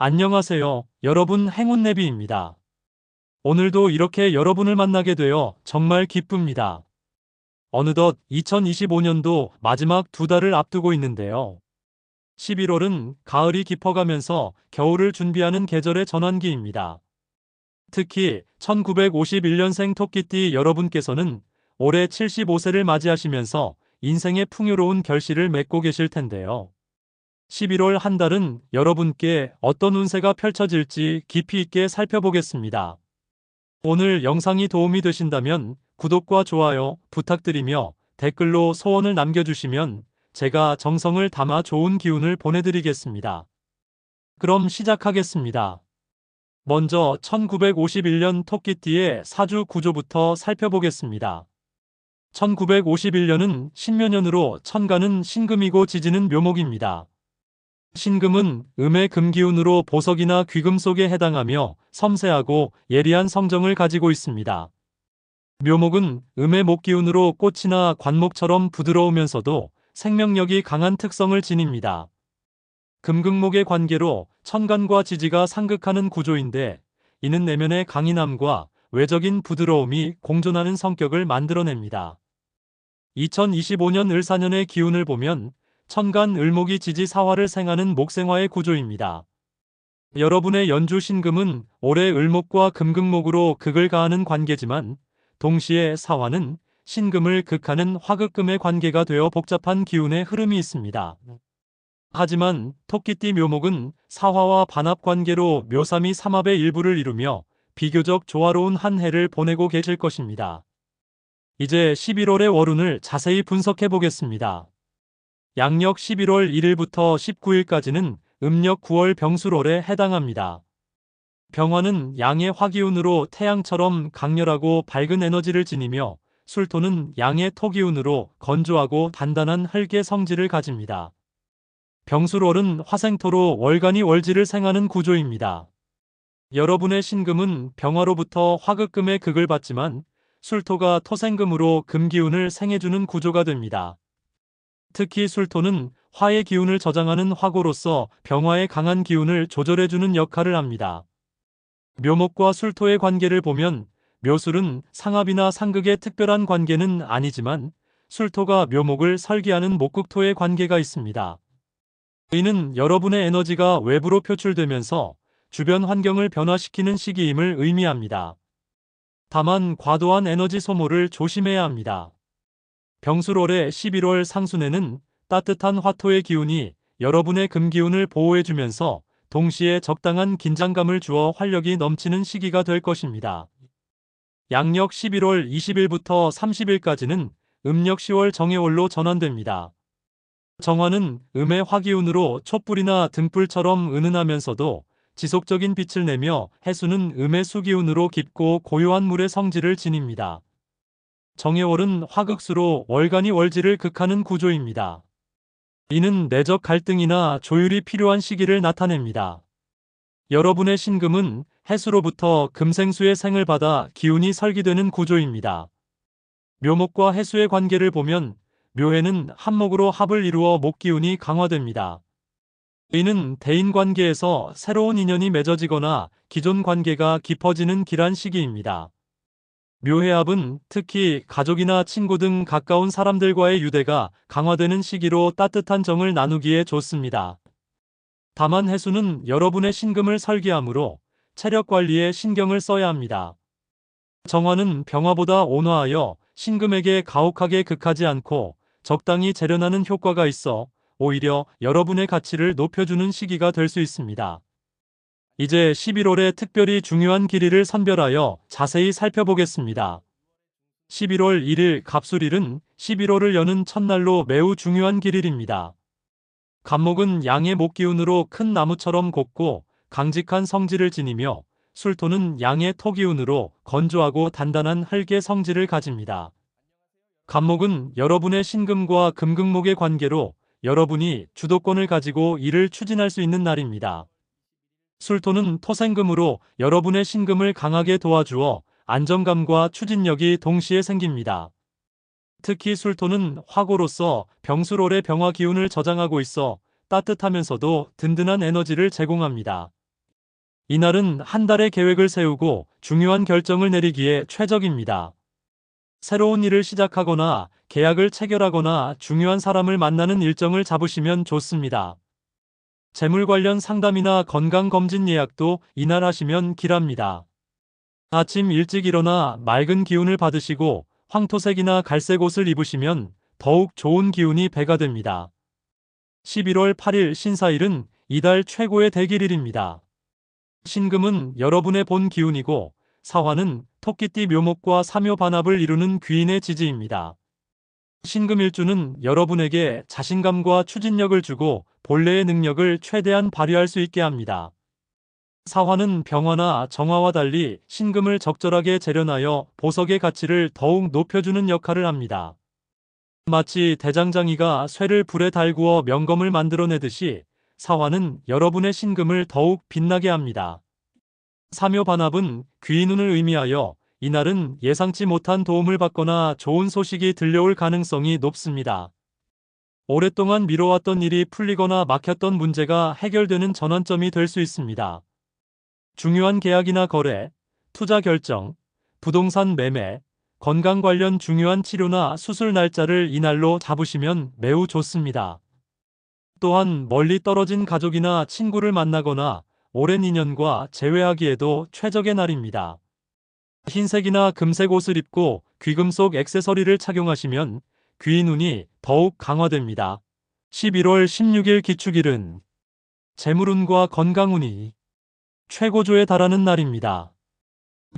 안녕하세요. 여러분 행운내비입니다. 오늘도 이렇게 여러분을 만나게 되어 정말 기쁩니다. 어느덧 2025년도 마지막 두 달을 앞두고 있는데요. 11월은 가을이 깊어가면서 겨울을 준비하는 계절의 전환기입니다. 특히 1951년생 토끼띠 여러분께서는 올해 75세를 맞이하시면서 인생의 풍요로운 결실을 맺고 계실 텐데요. 11월 한 달은 여러분께 어떤 운세가 펼쳐질지 깊이 있게 살펴보겠습니다. 오늘 영상이 도움이 되신다면 구독과 좋아요 부탁드리며 댓글로 소원을 남겨주시면 제가 정성을 담아 좋은 기운을 보내드리겠습니다. 그럼 시작하겠습니다. 먼저 1951년 토끼띠의 사주 구조부터 살펴보겠습니다. 1951년은 신묘년으로 천간은 신금이고 지지는 묘목입니다. 신금은 음의 금기운으로 보석이나 귀금 속에 해당하며 섬세하고 예리한 성정을 가지고 있습니다. 묘목은 음의 목기운으로 꽃이나 관목처럼 부드러우면서도 생명력이 강한 특성을 지닙니다. 금극목의 관계로 천간과 지지가 상극하는 구조인데 이는 내면의 강인함과 외적인 부드러움이 공존하는 성격을 만들어냅니다. 2025년 을사년의 기운을 보면 천간 을목이 지지 사화를 생하는 목생화의 구조입니다. 여러분의 연주 신금은 올해 을목과 금극목으로 극을 가하는 관계지만 동시에 사화는 신금을 극하는 화극금의 관계가 되어 복잡한 기운의 흐름이 있습니다. 하지만 토끼띠 묘목은 사화와 반합 관계로 묘삼이 삼합의 일부를 이루며 비교적 조화로운 한 해를 보내고 계실 것입니다. 이제 11월의 월운을 자세히 분석해 보겠습니다. 양력 11월 1일부터 19일까지는 음력 9월 병술월에 해당합니다. 병화는 양의 화기운으로 태양처럼 강렬하고 밝은 에너지를 지니며 술토는 양의 토기운으로 건조하고 단단한 흙의 성질을 가집니다. 병술월은 화생토로 월간이 월지를 생하는 구조입니다. 여러분의 신금은 병화로부터 화극금의 극을 받지만 술토가 토생금으로 금기운을 생해주는 구조가 됩니다. 특히 술토는 화의 기운을 저장하는 화고로서 병화의 강한 기운을 조절해주는 역할을 합니다. 묘목과 술토의 관계를 보면 묘술은 상합이나 상극의 특별한 관계는 아니지만 술토가 묘목을 설계하는 목극토의 관계가 있습니다. 이는 여러분의 에너지가 외부로 표출되면서 주변 환경을 변화시키는 시기임을 의미합니다. 다만 과도한 에너지 소모를 조심해야 합니다. 병술월의 11월 상순에는 따뜻한 화토의 기운이 여러분의 금기운을 보호해주면서 동시에 적당한 긴장감을 주어 활력이 넘치는 시기가 될 것입니다. 양력 11월 20일부터 30일까지는 음력 10월 정해월로 전환됩니다. 정화는 음의 화기운으로 촛불이나 등불처럼 은은하면서도 지속적인 빛을 내며 해수는 음의 수기운으로 깊고 고요한 물의 성질을 지닙니다. 정해월은 화극수로 월간이 월지를 극하는 구조입니다. 이는 내적 갈등이나 조율이 필요한 시기를 나타냅니다. 여러분의 신금은 해수로부터 금생수의 생을 받아 기운이 설기되는 구조입니다. 묘목과 해수의 관계를 보면 묘해는 한목으로 합을 이루어 목기운이 강화됩니다. 이는 대인 관계에서 새로운 인연이 맺어지거나 기존 관계가 깊어지는 길한 시기입니다. 묘해합은 특히 가족이나 친구 등 가까운 사람들과의 유대가 강화되는 시기로 따뜻한 정을 나누기에 좋습니다. 다만 해수는 여러분의 신금을 설계하므로 체력 관리에 신경을 써야 합니다. 정화는 병화보다 온화하여 신금에게 가혹하게 극하지 않고 적당히 재련하는 효과가 있어 오히려 여러분의 가치를 높여주는 시기가 될 수 있습니다. 이제 11월에 특별히 중요한 길이를 선별하여 자세히 살펴보겠습니다. 11월 1일 갑술일은 11월을 여는 첫날로 매우 중요한 길일입니다. 갑목은 양의 목 기운으로 큰 나무처럼 곱고 강직한 성질을 지니며 술토는 양의 토 기운으로 건조하고 단단한 흙의 성질을 가집니다. 갑목은 여러분의 신금과 금극목의 관계로 여러분이 주도권을 가지고 일을 추진할 수 있는 날입니다. 술토는 토생금으로 여러분의 신금을 강하게 도와주어 안정감과 추진력이 동시에 생깁니다. 특히 술토는 화고로서 병술월의 병화 기운을 저장하고 있어 따뜻하면서도 든든한 에너지를 제공합니다. 이날은 한 달의 계획을 세우고 중요한 결정을 내리기에 최적입니다. 새로운 일을 시작하거나 계약을 체결하거나 중요한 사람을 만나는 일정을 잡으시면 좋습니다. 재물 관련 상담이나 건강검진 예약도 이날 하시면 길합니다. 아침 일찍 일어나 맑은 기운을 받으시고 황토색이나 갈색 옷을 입으시면 더욱 좋은 기운이 배가 됩니다. 11월 8일 신사일은 이달 최고의 대길일입니다. 신금은 여러분의 본 기운이고 사화는 토끼띠 묘목과 사묘 반합을 이루는 귀인의 지지입니다. 신금일주는 여러분에게 자신감과 추진력을 주고 본래의 능력을 최대한 발휘할 수 있게 합니다. 사화는 병화나 정화와 달리 신금을 적절하게 재련하여 보석의 가치를 더욱 높여주는 역할을 합니다. 마치 대장장이가 쇠를 불에 달구어 명검을 만들어내듯이 사화는 여러분의 신금을 더욱 빛나게 합니다. 사묘 반합은 귀인운을 의미하여 이날은 예상치 못한 도움을 받거나 좋은 소식이 들려올 가능성이 높습니다. 오랫동안 미뤄왔던 일이 풀리거나 막혔던 문제가 해결되는 전환점이 될 수 있습니다. 중요한 계약이나 거래, 투자 결정, 부동산 매매, 건강 관련 중요한 치료나 수술 날짜를 이날로 잡으시면 매우 좋습니다. 또한 멀리 떨어진 가족이나 친구를 만나거나 오랜 인연과 재회하기에도 최적의 날입니다. 흰색이나 금색 옷을 입고 귀금속 액세서리를 착용하시면 귀인운이 더욱 강화됩니다. 11월 16일 기축일은 재물운과 건강운이 최고조에 달하는 날입니다.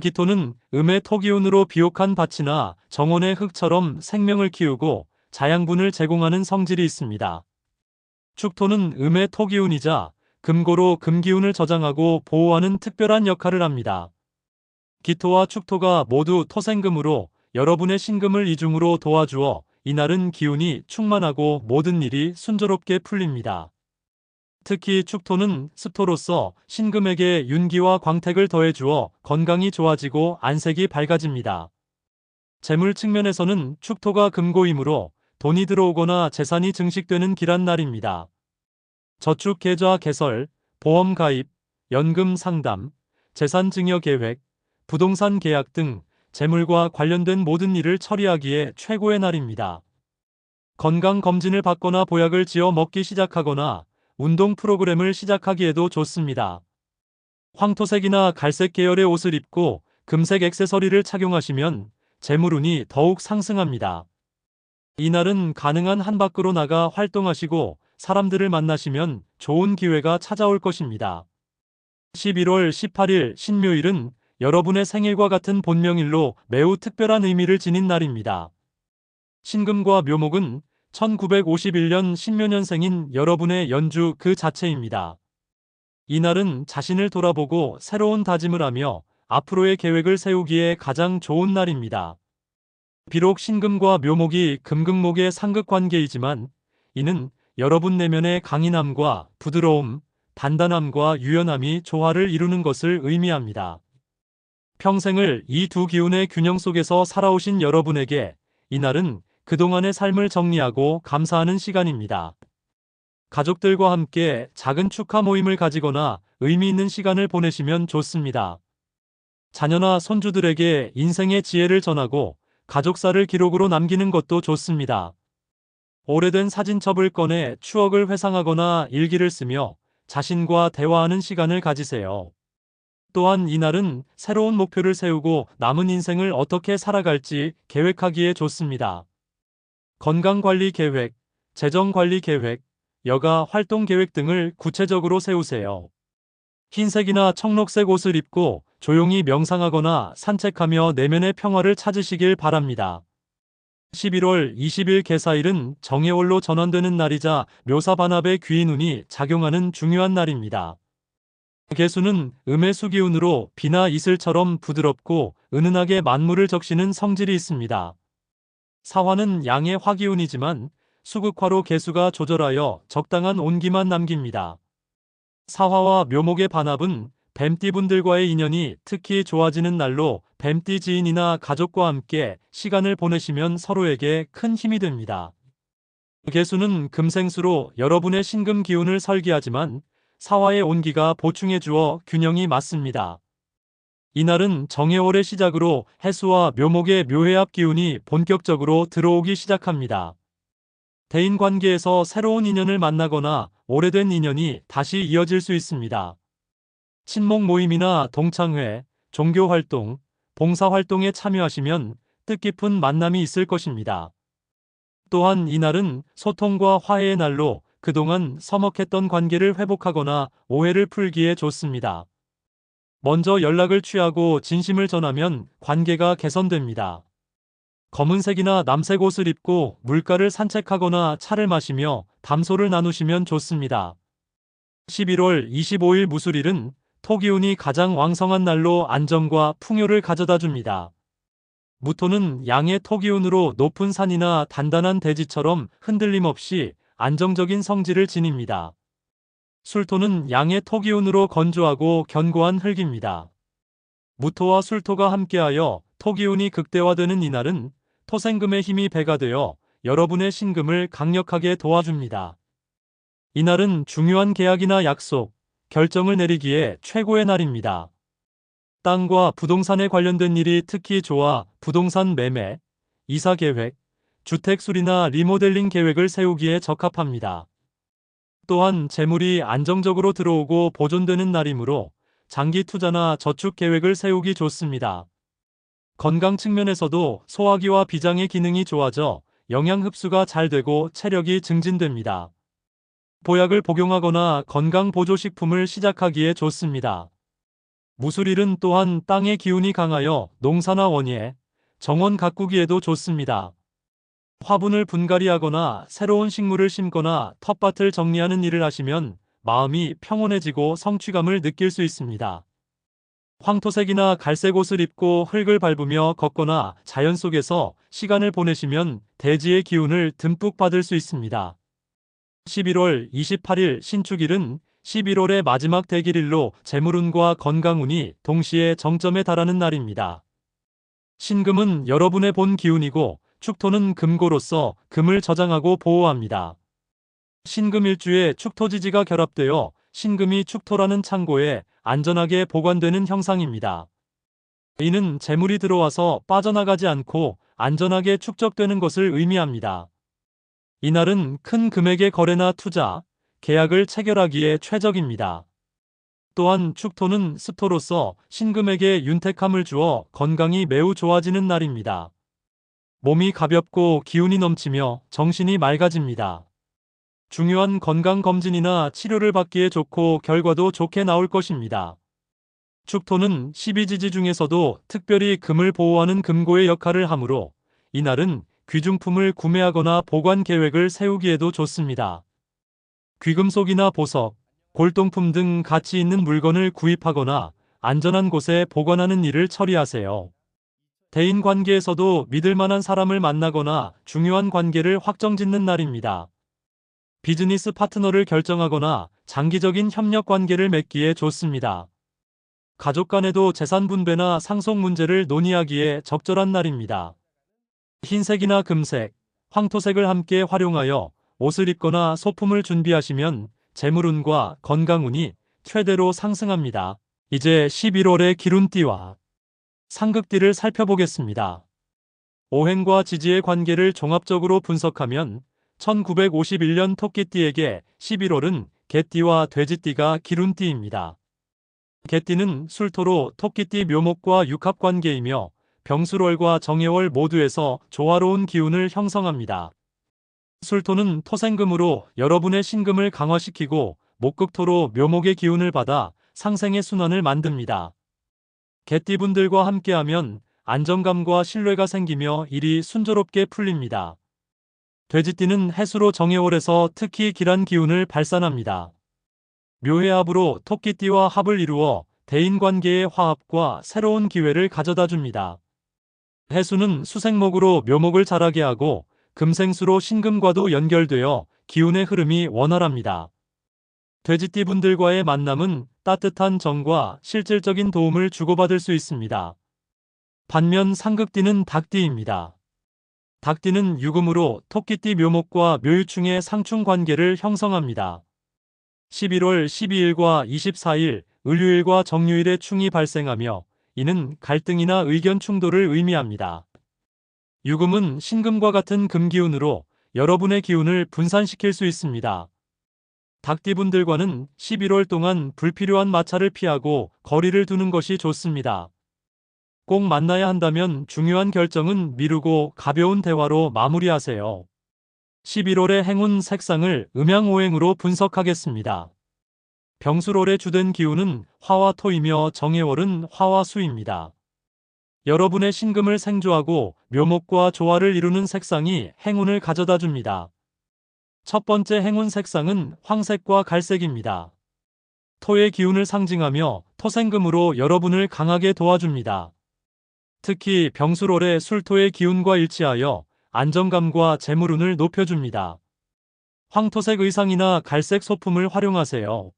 기토는 음의 토기운으로 비옥한 밭이나 정원의 흙처럼 생명을 키우고 자양분을 제공하는 성질이 있습니다. 축토는 음의 토기운이자 금고로 금기운을 저장하고 보호하는 특별한 역할을 합니다. 기토와 축토가 모두 토생금으로 여러분의 신금을 이중으로 도와주어 이날은 기운이 충만하고 모든 일이 순조롭게 풀립니다. 특히 축토는 습토로서 신금에게 윤기와 광택을 더해주어 건강이 좋아지고 안색이 밝아집니다. 재물 측면에서는 축토가 금고이므로 돈이 들어오거나 재산이 증식되는 길한 날입니다. 저축 계좌 개설, 보험 가입, 연금 상담, 재산 증여 계획, 부동산 계약 등 재물과 관련된 모든 일을 처리하기에 최고의 날입니다. 건강 검진을 받거나 보약을 지어 먹기 시작하거나 운동 프로그램을 시작하기에도 좋습니다. 황토색이나 갈색 계열의 옷을 입고 금색 액세서리를 착용하시면 재물운이 더욱 상승합니다. 이날은 가능한 한 밖으로 나가 활동하시고 사람들을 만나시면 좋은 기회가 찾아올 것입니다. 11월 18일 신묘일은 여러분의 생일과 같은 본명일로 매우 특별한 의미를 지닌 날입니다. 신금과 묘목은 1951년 신묘년생인 여러분의 연주 그 자체입니다. 이날은 자신을 돌아보고 새로운 다짐을 하며 앞으로의 계획을 세우기에 가장 좋은 날입니다. 비록 신금과 묘목이 금극목의 상극 관계이지만 이는 여러분 내면의 강인함과 부드러움, 단단함과 유연함이 조화를 이루는 것을 의미합니다. 평생을 이 두 기운의 균형 속에서 살아오신 여러분에게 이날은 그동안의 삶을 정리하고 감사하는 시간입니다. 가족들과 함께 작은 축하 모임을 가지거나 의미 있는 시간을 보내시면 좋습니다. 자녀나 손주들에게 인생의 지혜를 전하고 가족사를 기록으로 남기는 것도 좋습니다. 오래된 사진첩을 꺼내 추억을 회상하거나 일기를 쓰며 자신과 대화하는 시간을 가지세요. 또한 이날은 새로운 목표를 세우고 남은 인생을 어떻게 살아갈지 계획하기에 좋습니다. 건강관리 계획, 재정관리 계획, 여가 활동 계획 등을 구체적으로 세우세요. 흰색이나 청록색 옷을 입고 조용히 명상하거나 산책하며 내면의 평화를 찾으시길 바랍니다. 11월 20일 개사일은 정해월로 전환되는 날이자 묘사반합의 귀인운이 작용하는 중요한 날입니다. 개수는 음의 수 기운으로 비나 이슬처럼 부드럽고 은은하게 만물을 적시는 성질이 있습니다. 사화는 양의 화기운이지만 수극화로 개수가 조절하여 적당한 온기만 남깁니다. 사화와 묘목의 반합은 뱀띠분들과의 인연이 특히 좋아지는 날로 뱀띠 지인이나 가족과 함께 시간을 보내시면 서로에게 큰 힘이 됩니다. 개수는 금생수로 여러분의 신금 기운을 설계하지만 사화의 온기가 보충해 주어 균형이 맞습니다. 이날은 정해월의 시작으로 해수와 묘목의 묘해합 기운이 본격적으로 들어오기 시작합니다. 대인 관계에서 새로운 인연을 만나거나 오래된 인연이 다시 이어질 수 있습니다. 친목 모임이나 동창회, 종교 활동, 봉사 활동에 참여하시면 뜻깊은 만남이 있을 것입니다. 또한 이날은 소통과 화해의 날로 그동안 서먹했던 관계를 회복하거나 오해를 풀기에 좋습니다. 먼저 연락을 취하고 진심을 전하면 관계가 개선됩니다. 검은색이나 남색 옷을 입고 물가를 산책하거나 차를 마시며 담소를 나누시면 좋습니다. 11월 25일 무술일은 토기운이 가장 왕성한 날로 안정과 풍요를 가져다 줍니다. 무토는 양의 토기운으로 높은 산이나 단단한 대지처럼 흔들림 없이 안정적인 성질을 지닙니다. 술토는 양의 토기운으로 건조하고 견고한 흙입니다. 무토와 술토가 함께하여 토기운이 극대화되는 이날은 토생금의 힘이 배가 되어 여러분의 신금을 강력하게 도와줍니다. 이날은 중요한 계약이나 약속, 결정을 내리기에 최고의 날입니다. 땅과 부동산에 관련된 일이 특히 좋아 부동산 매매, 이사 계획, 주택 수리나 리모델링 계획을 세우기에 적합합니다. 또한 재물이 안정적으로 들어오고 보존되는 날이므로 장기 투자나 저축 계획을 세우기 좋습니다. 건강 측면에서도 소화기와 비장의 기능이 좋아져 영양 흡수가 잘 되고 체력이 증진됩니다. 보약을 복용하거나 건강 보조식품을 시작하기에 좋습니다. 무술일은 또한 땅의 기운이 강하여 농사나 원예, 정원 가꾸기에도 좋습니다. 화분을 분갈이하거나 새로운 식물을 심거나 텃밭을 정리하는 일을 하시면 마음이 평온해지고 성취감을 느낄 수 있습니다. 황토색이나 갈색 옷을 입고 흙을 밟으며 걷거나 자연 속에서 시간을 보내시면 대지의 기운을 듬뿍 받을 수 있습니다. 11월 28일 신축일은 11월의 마지막 대길일로 재물운과 건강운이 동시에 정점에 달하는 날입니다. 신금은 여러분의 본 기운이고 축토는 금고로서 금을 저장하고 보호합니다. 신금일주에 축토지지가 결합되어 신금이 축토라는 창고에 안전하게 보관되는 형상입니다. 이는 재물이 들어와서 빠져나가지 않고 안전하게 축적되는 것을 의미합니다. 이날은 큰 금액의 거래나 투자, 계약을 체결하기에 최적입니다. 또한 축토는 습토로서 신금에게 윤택함을 주어 건강이 매우 좋아지는 날입니다. 몸이 가볍고 기운이 넘치며 정신이 맑아집니다. 중요한 건강검진이나 치료를 받기에 좋고 결과도 좋게 나올 것입니다. 축토는 12지지 중에서도 특별히 금을 보호하는 금고의 역할을 하므로 이날은 귀중품을 구매하거나 보관 계획을 세우기에도 좋습니다. 귀금속이나 보석, 골동품 등 가치 있는 물건을 구입하거나 안전한 곳에 보관하는 일을 처리하세요. 대인 관계에서도 믿을 만한 사람을 만나거나 중요한 관계를 확정짓는 날입니다. 비즈니스 파트너를 결정하거나 장기적인 협력 관계를 맺기에 좋습니다. 가족 간에도 재산 분배나 상속 문제를 논의하기에 적절한 날입니다. 흰색이나 금색, 황토색을 함께 활용하여 옷을 입거나 소품을 준비하시면 재물운과 건강운이 최대로 상승합니다. 이제 11월의 기룬띠와 상극띠를 살펴보겠습니다. 오행과 지지의 관계를 종합적으로 분석하면 1951년 토끼띠에게 11월은 개띠와 돼지띠가 기룬띠입니다. 개띠는 술토로 토끼띠 묘목과 육합관계이며 병술월과 정해월 모두에서 조화로운 기운을 형성합니다. 술토는 토생금으로 여러분의 신금을 강화시키고 목극토로 묘목의 기운을 받아 상생의 순환을 만듭니다. 개띠분들과 함께하면 안정감과 신뢰가 생기며 일이 순조롭게 풀립니다. 돼지띠는 해수로 정해월에서 특히 길한 기운을 발산합니다. 묘해합으로 토끼띠와 합을 이루어 대인관계의 화합과 새로운 기회를 가져다 줍니다. 해수는 수생목으로 묘목을 자라게 하고 금생수로 신금과도 연결되어 기운의 흐름이 원활합니다. 돼지띠 분들과의 만남은 따뜻한 정과 실질적인 도움을 주고받을 수 있습니다. 반면 상극띠는 닭띠입니다. 닭띠는 유금으로 토끼띠 묘목과 묘유충의 상충 관계를 형성합니다. 11월 12일과 24일 을유일과 정유일에 충이 발생하며 이는 갈등이나 의견 충돌을 의미합니다. 유금은 신금과 같은 금기운으로 여러분의 기운을 분산시킬 수 있습니다. 닭띠분들과는 11월 동안 불필요한 마찰을 피하고 거리를 두는 것이 좋습니다. 꼭 만나야 한다면 중요한 결정은 미루고 가벼운 대화로 마무리하세요. 11월의 행운 색상을 음양오행으로 분석하겠습니다. 병술월의 주된 기운은 화와 토이며 정해월은 화와 수입니다. 여러분의 신금을 생조하고 묘목과 조화를 이루는 색상이 행운을 가져다 줍니다. 첫 번째 행운 색상은 황색과 갈색입니다. 토의 기운을 상징하며 토생금으로 여러분을 강하게 도와줍니다. 특히 병술월의 술토의 기운과 일치하여 안정감과 재물운을 높여줍니다. 황토색 의상이나 갈색 소품을 활용하세요.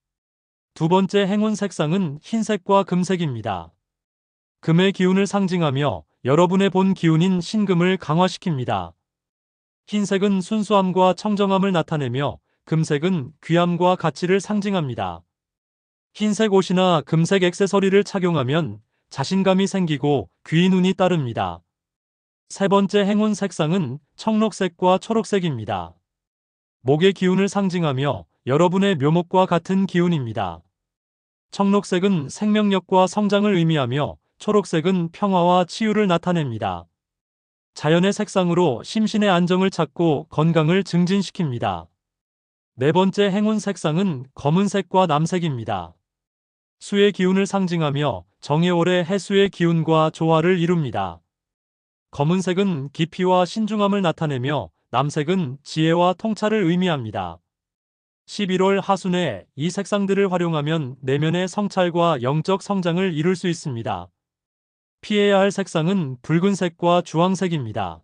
두 번째 행운 색상은 흰색과 금색입니다. 금의 기운을 상징하며 여러분의 본 기운인 신금을 강화시킵니다. 흰색은 순수함과 청정함을 나타내며 금색은 귀함과 가치를 상징합니다. 흰색 옷이나 금색 액세서리를 착용하면 자신감이 생기고 귀인 운이 따릅니다. 세 번째 행운 색상은 청록색과 초록색입니다. 목의 기운을 상징하며 여러분의 묘목과 같은 기운입니다. 청록색은 생명력과 성장을 의미하며 초록색은 평화와 치유를 나타냅니다. 자연의 색상으로 심신의 안정을 찾고 건강을 증진시킵니다. 네 번째 행운 색상은 검은색과 남색입니다. 수의 기운을 상징하며 정해월의 해수의 기운과 조화를 이룹니다. 검은색은 깊이와 신중함을 나타내며 남색은 지혜와 통찰을 의미합니다. 11월 하순에 이 색상들을 활용하면 내면의 성찰과 영적 성장을 이룰 수 있습니다. 피해야 할 색상은 붉은색과 주황색입니다.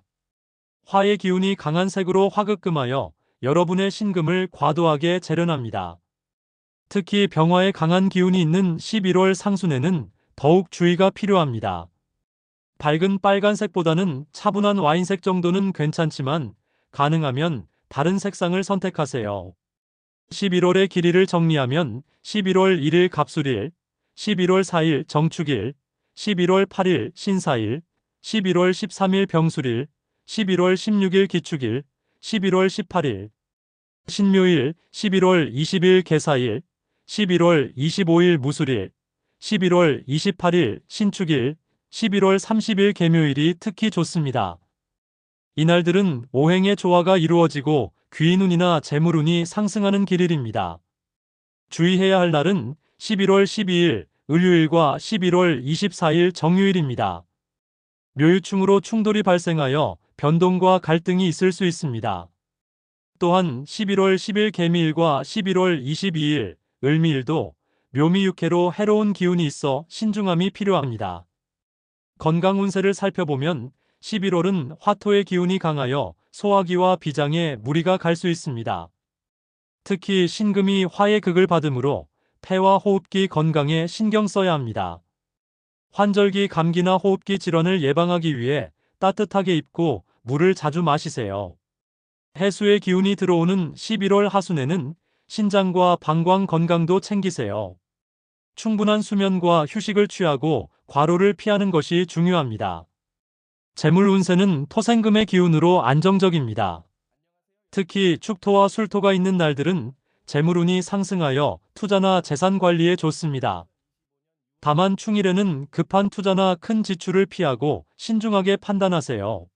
화의 기운이 강한 색으로 화급금하여 여러분의 신금을 과도하게 재련합니다. 특히 병화에 강한 기운이 있는 11월 상순에는 더욱 주의가 필요합니다. 밝은 빨간색보다는 차분한 와인색 정도는 괜찮지만 가능하면 다른 색상을 선택하세요. 11월의 길이를 정리하면 11월 1일 갑술일, 11월 4일 정축일, 11월 8일 신사일, 11월 13일 병술일, 11월 16일 기축일, 11월 18일 신묘일, 11월 20일 개사일, 11월 25일 무술일, 11월 28일 신축일, 11월 30일 개묘일이 특히 좋습니다. 이날들은 오행의 조화가 이루어지고 귀인운이나 재물운이 상승하는 길일입니다. 주의해야 할 날은 11월 12일 을유일과 11월 24일 정유일입니다. 묘유충으로 충돌이 발생하여 변동과 갈등이 있을 수 있습니다. 또한 11월 10일 개미일과 11월 22일 을미일도 묘미육해로 해로운 기운이 있어 신중함이 필요합니다. 건강 운세를 살펴보면 11월은 화토의 기운이 강하여 소화기와 비장에 무리가 갈 수 있습니다. 특히 신금이 화의 극을 받으므로 폐와 호흡기 건강에 신경 써야 합니다. 환절기 감기나 호흡기 질환을 예방하기 위해 따뜻하게 입고 물을 자주 마시세요. 해수의 기운이 들어오는 11월 하순에는 신장과 방광 건강도 챙기세요. 충분한 수면과 휴식을 취하고 과로를 피하는 것이 중요합니다. 재물 운세는 토생금의 기운으로 안정적입니다. 특히 축토와 술토가 있는 날들은 재물운이 상승하여 투자나 재산 관리에 좋습니다. 다만 충일에는 급한 투자나 큰 지출을 피하고 신중하게 판단하세요.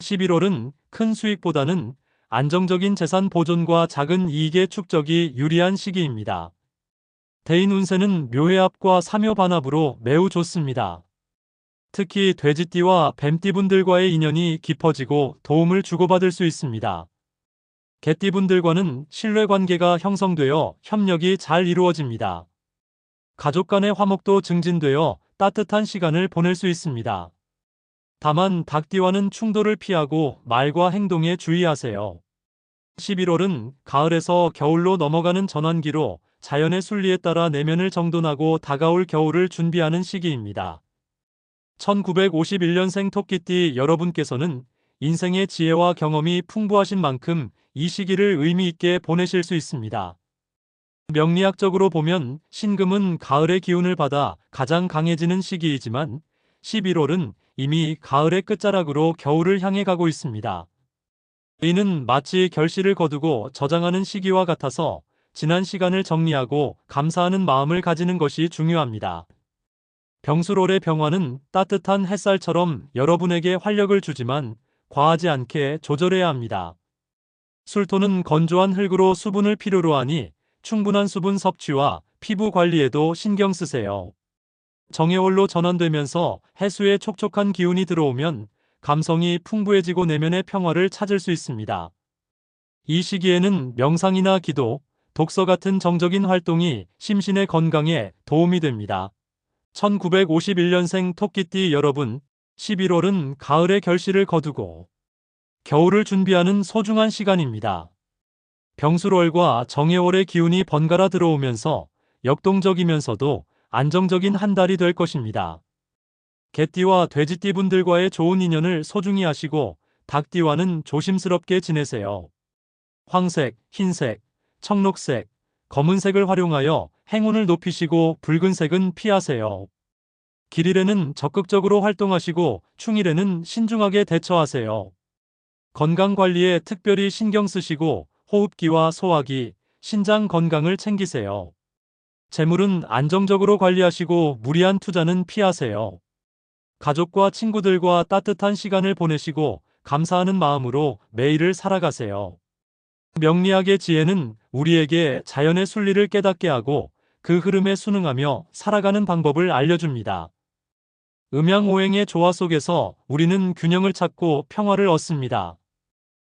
11월은 큰 수익보다는 안정적인 재산 보존과 작은 이익의 축적이 유리한 시기입니다. 대인 운세는 묘해압과 삼묘반합으로 매우 좋습니다. 특히 돼지띠와 뱀띠 분들과의 인연이 깊어지고 도움을 주고받을 수 있습니다. 개띠분들과는 신뢰관계가 형성되어 협력이 잘 이루어집니다. 가족 간의 화목도 증진되어 따뜻한 시간을 보낼 수 있습니다. 다만 닭띠와는 충돌을 피하고 말과 행동에 주의하세요. 11월은 가을에서 겨울로 넘어가는 전환기로 자연의 순리에 따라 내면을 정돈하고 다가올 겨울을 준비하는 시기입니다. 1951년생 토끼띠 여러분께서는 인생의 지혜와 경험이 풍부하신 만큼 이 시기를 의미 있게 보내실 수 있습니다. 명리학적으로 보면 신금은 가을의 기운을 받아 가장 강해지는 시기이지만 11월은 이미 가을의 끝자락으로 겨울을 향해 가고 있습니다. 이는 마치 결실을 거두고 저장하는 시기와 같아서 지난 시간을 정리하고 감사하는 마음을 가지는 것이 중요합니다. 병수롤의 병화는 따뜻한 햇살처럼 여러분에게 활력을 주지만 과하지 않게 조절해야 합니다. 술토는 건조한 흙으로 수분을 필요로 하니 충분한 수분 섭취와 피부 관리에도 신경 쓰세요. 정해월로 전환되면서 해수의 촉촉한 기운이 들어오면 감성이 풍부해지고 내면의 평화를 찾을 수 있습니다. 이 시기에는 명상이나 기도, 독서 같은 정적인 활동이 심신의 건강에 도움이 됩니다. 1951년생 토끼띠 여러분, 11월은 가을의 결실을 거두고 겨울을 준비하는 소중한 시간입니다. 병수월과 정해월의 기운이 번갈아 들어오면서 역동적이면서도 안정적인 한 달이 될 것입니다. 개띠와 돼지띠 분들과의 좋은 인연을 소중히 하시고 닭띠와는 조심스럽게 지내세요. 황색, 흰색, 청록색, 검은색을 활용하여 행운을 높이시고 붉은색은 피하세요. 길일에는 적극적으로 활동하시고 충일에는 신중하게 대처하세요. 건강 관리에 특별히 신경 쓰시고 호흡기와 소화기, 신장 건강을 챙기세요. 재물은 안정적으로 관리하시고 무리한 투자는 피하세요. 가족과 친구들과 따뜻한 시간을 보내시고 감사하는 마음으로 매일을 살아가세요. 명리학의 지혜는 우리에게 자연의 순리를 깨닫게 하고 그 흐름에 순응하며 살아가는 방법을 알려줍니다. 음양오행의 조화 속에서 우리는 균형을 찾고 평화를 얻습니다.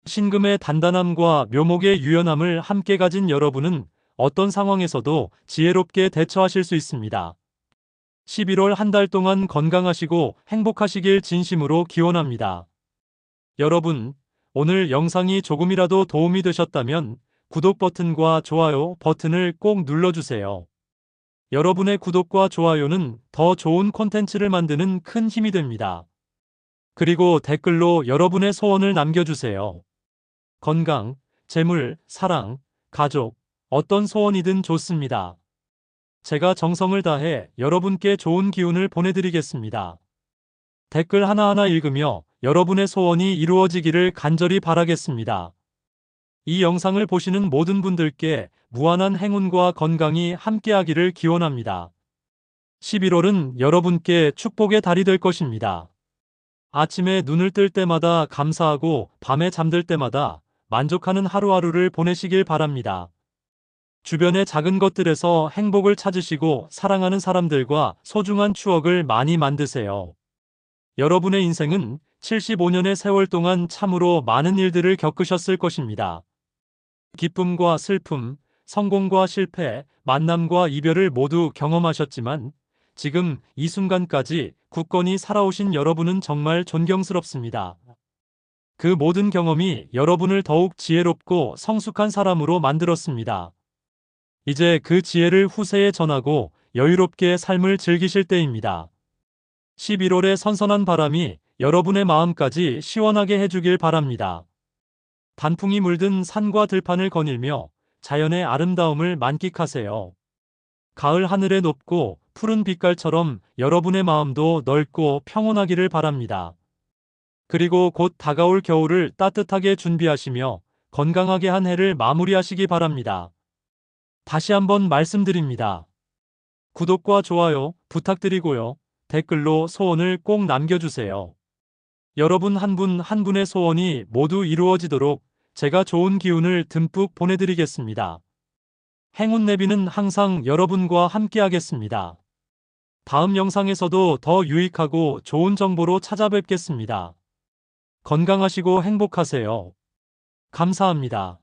신금의 단단함과 묘목의 유연함을 함께 가진 여러분은 어떤 상황에서도 지혜롭게 대처하실 수 있습니다. 11월 한 달 동안 건강하시고 행복하시길 진심으로 기원합니다. 여러분, 오늘 영상이 조금이라도 도움이 되셨다면 구독 버튼과 좋아요 버튼을 꼭 눌러주세요. 여러분의 구독과 좋아요는 더 좋은 콘텐츠를 만드는 큰 힘이 됩니다. 그리고 댓글로 여러분의 소원을 남겨주세요. 건강, 재물, 사랑, 가족, 어떤 소원이든 좋습니다. 제가 정성을 다해 여러분께 좋은 기운을 보내드리겠습니다. 댓글 하나하나 읽으며 여러분의 소원이 이루어지기를 간절히 바라겠습니다. 이 영상을 보시는 모든 분들께 무한한 행운과 건강이 함께하기를 기원합니다. 11월은 여러분께 축복의 달이 될 것입니다. 아침에 눈을 뜰 때마다 감사하고 밤에 잠들 때마다 만족하는 하루하루를 보내시길 바랍니다. 주변의 작은 것들에서 행복을 찾으시고 사랑하는 사람들과 소중한 추억을 많이 만드세요. 여러분의 인생은 75년의 세월 동안 참으로 많은 일들을 겪으셨을 것입니다. 기쁨과 슬픔, 성공과 실패, 만남과 이별을 모두 경험하셨지만 지금 이 순간까지 굳건히 살아오신 여러분은 정말 존경스럽습니다. 그 모든 경험이 여러분을 더욱 지혜롭고 성숙한 사람으로 만들었습니다. 이제 그 지혜를 후세에 전하고 여유롭게 삶을 즐기실 때입니다. 11월의 선선한 바람이 여러분의 마음까지 시원하게 해주길 바랍니다. 단풍이 물든 산과 들판을 거닐며 자연의 아름다움을 만끽하세요. 가을 하늘의 높고 푸른 빛깔처럼 여러분의 마음도 넓고 평온하기를 바랍니다. 그리고 곧 다가올 겨울을 따뜻하게 준비하시며 건강하게 한 해를 마무리하시기 바랍니다. 다시 한번 말씀드립니다. 구독과 좋아요 부탁드리고요. 댓글로 소원을 꼭 남겨주세요. 여러분 한 분한 분의 소원이 모두 이루어지도록 제가 좋은 기운을 듬뿍 보내드리겠습니다. 행운 내비는 항상 여러분과 함께하겠습니다. 다음 영상에서도 더 유익하고 좋은 정보로 찾아뵙겠습니다. 건강하시고 행복하세요. 감사합니다.